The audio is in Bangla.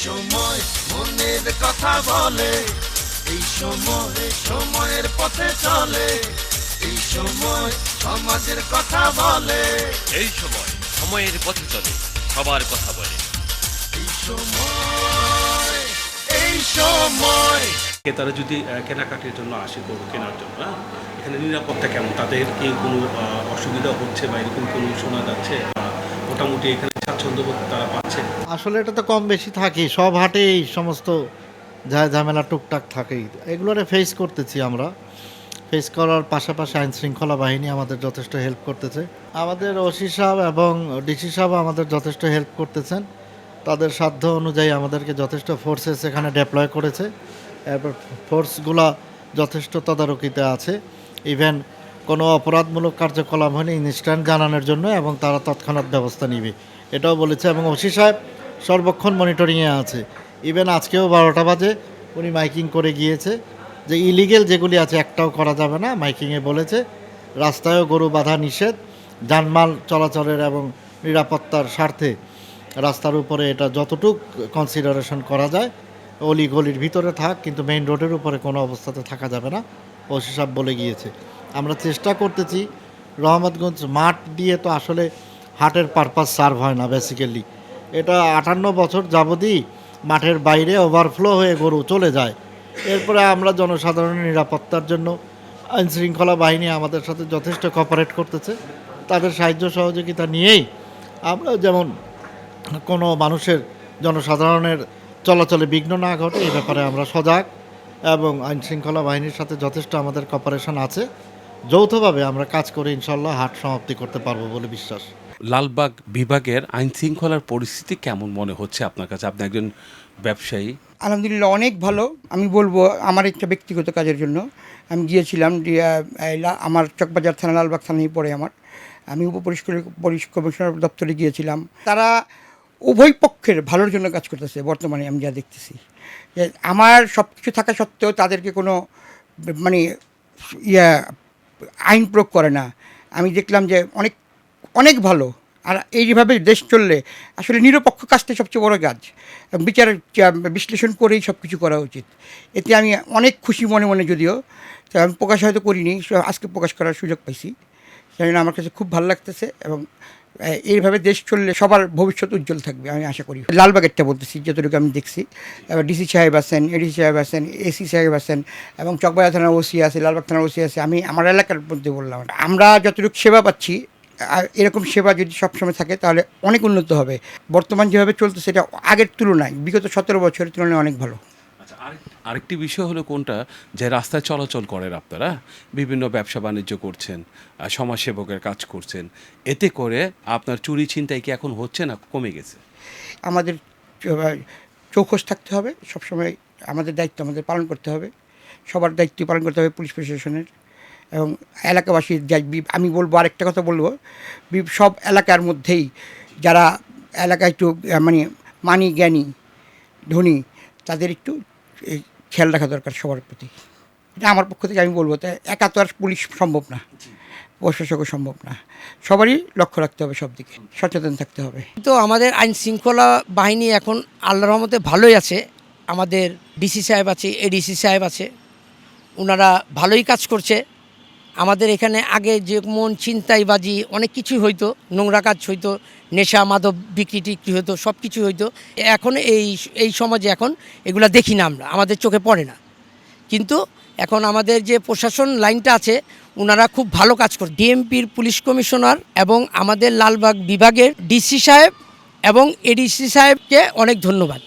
সময় মনের কথা বলে এই সময় সময়ের পথে চলে এই সময় সমাজের কথা বলে। এই সময় সময়ের পথে চলে সবার কথা বলে। এই সময় এই সময়। ক্রেতারা যদি কেনাকাটির জন্য আসে গরু কেনার জন্য হ্যাঁ? এখানে নিরাপত্তা কেমন? তাদের কি কোনো আহ, অসুবিধা হচ্ছে বা এরকম কোনো শোনা যাচ্ছে? মোটামুটি এখানে তারা পাচ্ছে। আসলে এটা তো কম বেশি থাকেই সব হাটে এই সমস্ত যা ঝামেলা টুকটাক থাকেই। এগুলোরে ফেস করতেছি আমরা। ফেস করার পাশাপাশি আইন শৃঙ্খলা বাহিনী আমাদের যথেষ্ট হেল্প করতেছে। আমাদের ওসি সাহেব এবং ডিসি সাহেব আমাদের যথেষ্ট হেল্প করতেছেন। তাদের সাধ্য অনুযায়ী আমাদেরকে যথেষ্ট ফোর্সেস এখানে ডেপ্লয় করেছে। এরপর ফোর্সগুলো যথেষ্ট তদারকিতে আছে। ইভেন কোনো অপরাধমূলক কার্যকলাপ হয়নি ইনস্ট্যান্ট জানানোর জন্য এবং তারা তৎক্ষণাৎ ব্যবস্থা নিবে। এটাও বলেছে এবং ওসি সাহেব সর্বক্ষণ মনিটরিংয়ে আছে। ইভেন আজকেও বারোটা বাজে, উনি মাইকিং করে গিয়েছে যে ইলিগেল যেগুলি আছে, একটাও করা যাবে না মাইকিংয়ে বলেছে। রাস্তায়ও গরু বাধা নিষেধ, যানমাল চলাচলের এবং নিরাপত্তার স্বার্থে রাস্তার উপরে এটা যতটুক কনসিডারেশন করা যায় অলি গলির ভিতরে থাক, কিন্তু মেইন রোডের উপরে কোনো অবস্থাতে থাকা যাবে না, ওসি সাহেব বলে গিয়েছে। আমরা চেষ্টা করতেছি, রহমতগঞ্জ মাঠ দিয়ে তো আসলে হাটের পারপাস সার্ভ হয় না বেসিক্যালি এটা আটান্ন বছর যাবতই মাঠের বাইরে ওভারফ্লো হয়ে গরু চলে যায়। এরপরে আমরা জনসাধারণের নিরাপত্তার জন্য আইন শৃঙ্খলা বাহিনী আমাদের সাথে যথেষ্ট কপারেট করতেছে। তাদের সাহায্য সহযোগিতা নিয়েই আমরা যেমন কোনো মানুষের জনসাধারণের চলাচলে বিঘ্ন না ঘটে এই ব্যাপারে আমরা সজাগ এবং আইন শৃঙ্খলা বাহিনীর সাথে যথেষ্ট আমাদের কপারেশন আছে। যৌথভাবে আমরা কাজ করে ইনশাল্লাহ হাট সমাপ্তি করতে পারব বলে বিশ্বাস। লালবাগ বিভাগের আইন শৃঙ্খলার পরিস্থিতি কেমন মনে হচ্ছে আপনার কাছে? আপনি একজন ব্যবসায়ী। আলহামদুলিল্লাহ অনেক ভালো। আমি বলব আমার একটা ব্যক্তিগত কাজের জন্য। আমি গিয়েছিলাম যে, লা- আমার চকবাজার থানা লালবাগ থানায় পড়ে আমার। আমি উপপুলিশ পুলিশ কমিশনার দপ্তরে গিয়েছিলাম। তারা উভয় পক্ষের ভালোর জন্য কাজ করতেছে বর্তমানে আমি যা দেখতেছি। আমার সব কিছু থাকা সত্ত্বেও তাদেরকে কোনো মানে ইয়া আইন প্রয়োগ করে না। আমি দেখলাম যে অনেক অনেক ভালো। আর এইভাবে দেশ চললে আসলে নিরপেক্ষ কাজটা সবচেয়ে বড় কাজ। বিচার বিশ্লেষণ করেই সব কিছু করা উচিত। এতে আমি অনেক খুশি মনে মনে যদিও। আমি প্রকাশ হয়তো করিনি, আজকে প্রকাশ করার সুযোগ পাইছি। সেই জন্য আমার কাছে খুব ভালো লাগতেছে এবং এইভাবে দেশ চললে সবার ভবিষ্যৎ উজ্জ্বল থাকবে, আমি আশা করি। লালবাগেরটা বলতেছি, যতটুকু আমি দেখছি। এবার ডিসি সাহেব আছেন, এডিসি সাহেব আছেন, এসি সাহেব আছেন, এবং চকবাজার থানার ওসি আছে, লালবাগ থানার ওসি আছে, আমি আমার এলাকার মধ্যে বললাম আমরা যতটুকু সেবা পাচ্ছি এরকম সেবা যদি সবসময় থাকে, তাহলে অনেক উন্নত হবে। বর্তমান যেভাবে চলছে সেটা আগের তুলনায়, বিগত সতেরো বছরের তুলনায় অনেক ভালো। আরেকটি বিষয় হলো কোনটা? যে রাস্তায় চলাচল করেন আপনারা, বিভিন্ন ব্যবসা বাণিজ্য করছেন সমাজসেবকের কাজ করছেন, এতে করে আপনার চুরি ছিনতাই কি এখন হচ্ছে না কমে গেছে? আমাদের চৌখস থাকতে হবে, সবসময় আমাদের দায়িত্ব আমাদের পালন করতে হবে, সবার দায়িত্ব পালন করতে হবে পুলিশ প্রশাসনের এবং এলাকাবাসীর আমি বলব আরেকটা কথা বলব সব এলাকার মধ্যেই যারা এলাকায় একটু মানে মানি জ্ঞানী, ধনী, তাদের একটু খেয়াল রাখা দরকার সবার প্রতি। এটা আমার পক্ষ থেকে আমি বলব তাই একা তো আর পুলিশ সম্ভব না, প্রশাসকও সম্ভব না। সবারই লক্ষ্য রাখতে হবে সব দিকে সচেতন থাকতে হবে। তো আমাদের আইন শৃঙ্খলা বাহিনী এখন আল্লাহ রহমতে ভালোই আছে। আমাদের ডিসি সাহেব আছে, এডিসি সাহেব আছে ওনারা ভালোই কাজ করছে। আমাদের এখানে আগে যে যেমন ছিনতাইবাজি অনেক কিছুই হইতো, নোংরা কাজ হইতো, নেশা, মাদক বিক্রি টিক্রি হতো সব কিছু হইতো। এখন এই এই সমাজে এখন এগুলো দেখি না আমরা, আমাদের চোখে পড়ে না। কিন্তু এখন আমাদের যে প্রশাসন লাইনটা আছে ওনারা খুব ভালো কাজ করে, ডিএমপির পুলিশ কমিশনার এবং আমাদের লালবাগ বিভাগের ডিসি সাহেব এবং এডিসি সাহেবকে অনেক ধন্যবাদ।